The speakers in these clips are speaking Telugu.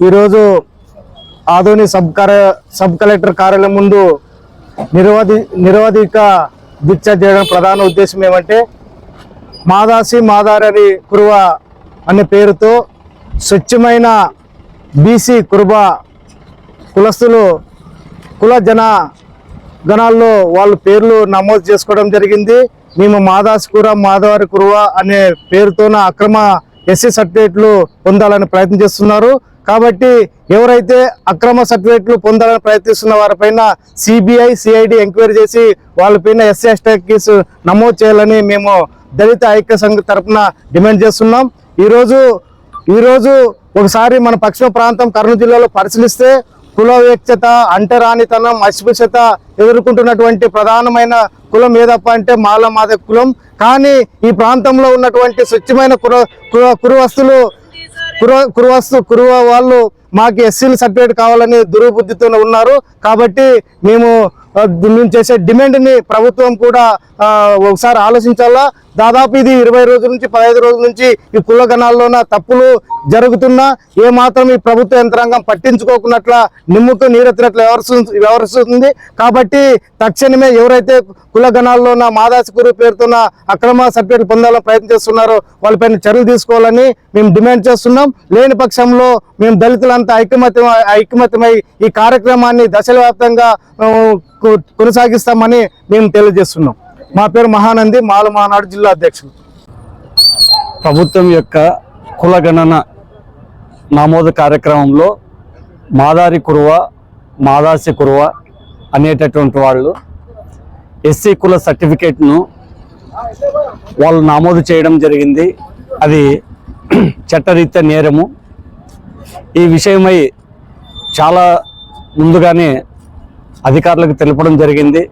ఈరోజు ఆదోని సబ్ కార్య సబ్ కలెక్టర్ కార్యాలయం ముందు నిరవధి నిరవధిక దీక్ష చేయడం ప్రధాన ఉద్దేశం ఏమంటే మాదాసి మాదారని కురువ అనే పేరుతో స్వచ్ఛమైన బీసీ కురుబ కులస్తులు కుల జన గణాల్లో వాళ్ళ పేర్లు నమోదు చేసుకోవడం జరిగింది. మేము మాదాసి కుర మాధవారి కురువ అనే పేరుతోన అక్రమ ఎస్సీ సర్టిఫికేట్లు పొందాలని ప్రయత్నం చేస్తున్నారు. కాబట్టి ఎవరైతే అక్రమ సర్టిఫికేట్లు పొందాలని ప్రయత్నిస్తున్న వారిపైన సిబిఐ సిఐడి ఎంక్వైరీ చేసి వాళ్ళపైన ఎస్సీ ఎస్టీ కేసు నమోదు చేయాలని మేము దళిత ఐక్య సంఘ తరపున డిమాండ్ చేస్తున్నాం. ఈరోజు ఈరోజు ఒకసారి మన పశ్చిమ ప్రాంతం కర్నూలు జిల్లాలో పరిశీలిస్తే కుల వివక్షత అంటరానితనం అస్పృశ్యత ఎదుర్కొంటున్నటువంటి ప్రధానమైన కులం ఏదప్ప అంటే మాల మాద కులం. కానీ ఈ ప్రాంతంలో ఉన్నటువంటి స్వచ్ఛమైన కుర కుర కురువస్తులు కురువ కురువస్తు కురువ వాళ్ళు మాకు ఎస్సీలు సర్టిఫికేట్ కావాలని దుర్బుద్ధితో ఉన్నారు. కాబట్టి మేము మేము చేసే డిమాండ్ని ప్రభుత్వం కూడా ఒకసారి ఆలోచించాలా? దాదాపు ఇది ఇరవై రోజుల నుంచి పదహైదు రోజుల నుంచి ఈ కులగణాల్లోన తప్పులు జరుగుతున్నా ఏ మాత్రం ఈ ప్రభుత్వ యంత్రాంగం పట్టించుకోకున్నట్ల నిమ్ముకు నీరెత్తినట్లు వ్యవహరిస్తు వ్యవహరిస్తుంది. కాబట్టి తక్షణమే ఎవరైతే కులగణాల్లోన మాదాసికూరు పేరుతోన అక్రమ సర్టిఫికేట్ పొందాలని ప్రయత్నం చేస్తున్నారో వాళ్ళపైన చర్యలు తీసుకోవాలని మేము డిమాండ్ చేస్తున్నాం. లేని పక్షంలో మేము దళితులంతా ఐకమత్యం ఐకమత్యమై ఈ కార్యక్రమాన్ని దశల వ్యాప్తంగా కొనసాగిస్తామని మేము తెలియజేస్తున్నాం. మా పేరు మహానంది మాల మహానాడు జిల్లా అధ్యక్షులు. ప్రభుత్వం యొక్క కులగణన నమోదు కార్యక్రమంలో మాదారి కురువ మాదాసి కురువ అనేటటువంటి వాళ్ళు ఎస్సీ కుల సర్టిఫికేట్ను వాళ్ళు నమోదు చేయడం జరిగింది. అది చట్టరీత్యా నేరము. ఈ విషయమై చాలా ముందుగానే అధికారులకు తెలపడం జరిగింది.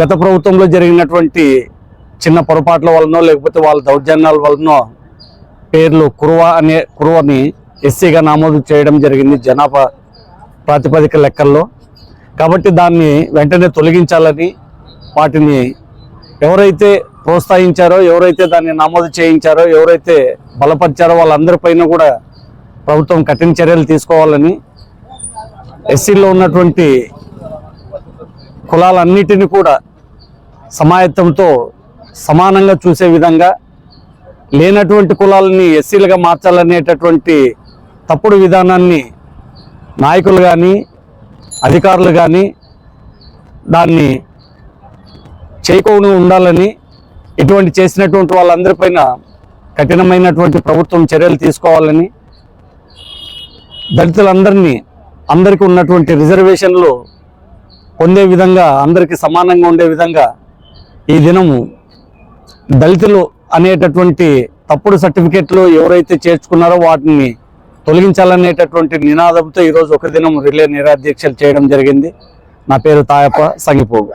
గత ప్రభుత్వంలో జరిగినటువంటి చిన్న పొరపాట్ల వలనో లేకపోతే వాళ్ళ దౌర్జన్యాల వలనో పేర్లు కురువ అనే కురువని ఎస్సీగా నమోదు చేయడం జరిగింది జనాభా ప్రాతిపదిక లెక్కల్లో. కాబట్టి దాన్ని వెంటనే తొలగించాలని వాటిని ఎవరైతే ప్రోత్సహించారో ఎవరైతే దాన్ని నమోదు చేయించారో ఎవరైతే బలపరిచారో వాళ్ళందరిపైన కూడా ప్రభుత్వం కఠిన చర్యలు తీసుకోవాలని ఎస్సీలో ఉన్నటువంటి కులాలన్నిటిని కూడా సమాయత్తంతో సమానంగా చూసే విధంగా లేనటువంటి కులాలని ఎస్సీలుగా మార్చాలనేటటువంటి తప్పుడు విధానాన్ని నాయకులు కానీ అధికారులు కానీ దాన్ని చేయకుండా ఉండాలని ఇటువంటి చేసినటువంటి వాళ్ళందరిపైన కఠినమైనటువంటి ప్రభుత్వం చర్యలు తీసుకోవాలని దళితులందరినీ అందరికీ ఉన్నటువంటి రిజర్వేషన్లు పొందే విధంగా అందరికీ సమానంగా ఉండే విధంగా ఈ దినము దళితులు అనేటటువంటి తప్పుడు సర్టిఫికెట్లు ఎవరైతే చేర్చుకున్నారో వాటిని తొలగించాలనేటటువంటి నినాదంతో ఈరోజు ఒక దినం రిలే నిరాధ్యక్షలు చేయడం జరిగింది. నా పేరు తాయప్ప సంగిపోగు.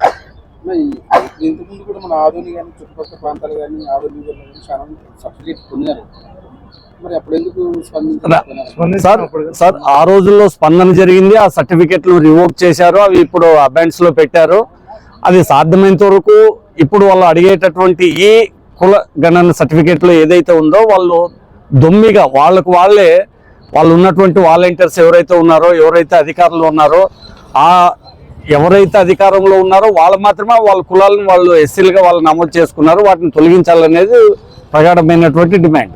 ఇంతకుముందు కూడా మన ఆధునిక చుట్టుపక్కల ప్రాంతాలు కానీ ఆధునిక సబ్సిడీ సార్ సార్ ఆ రోజుల్లో స్పందన జరిగింది. ఆ సర్టిఫికెట్లు రివోక్ చేశారు. అవి ఇప్పుడు అబెండ్స్లో పెట్టారు. అది సాధ్యమైనంత వరకు ఇప్పుడు వాళ్ళు అడిగేటటువంటి ఈ కుల గణన సర్టిఫికెట్లో ఏదైతే ఉందో వాళ్ళు దొమ్మిగా వాళ్ళకు వాళ్ళే వాళ్ళు ఉన్నటువంటి వాలంటీర్స్ ఎవరైతే ఉన్నారో ఎవరైతే అధికారులు ఉన్నారో ఆ ఎవరైతే అధికారంలో ఉన్నారో వాళ్ళు మాత్రమే వాళ్ళ కులాలను వాళ్ళు ఎస్సీలుగా వాళ్ళు నమోదు చేసుకున్నారు. వాటిని తొలగించాలనేది ప్రగాఢమైనటువంటి డిమాండ్.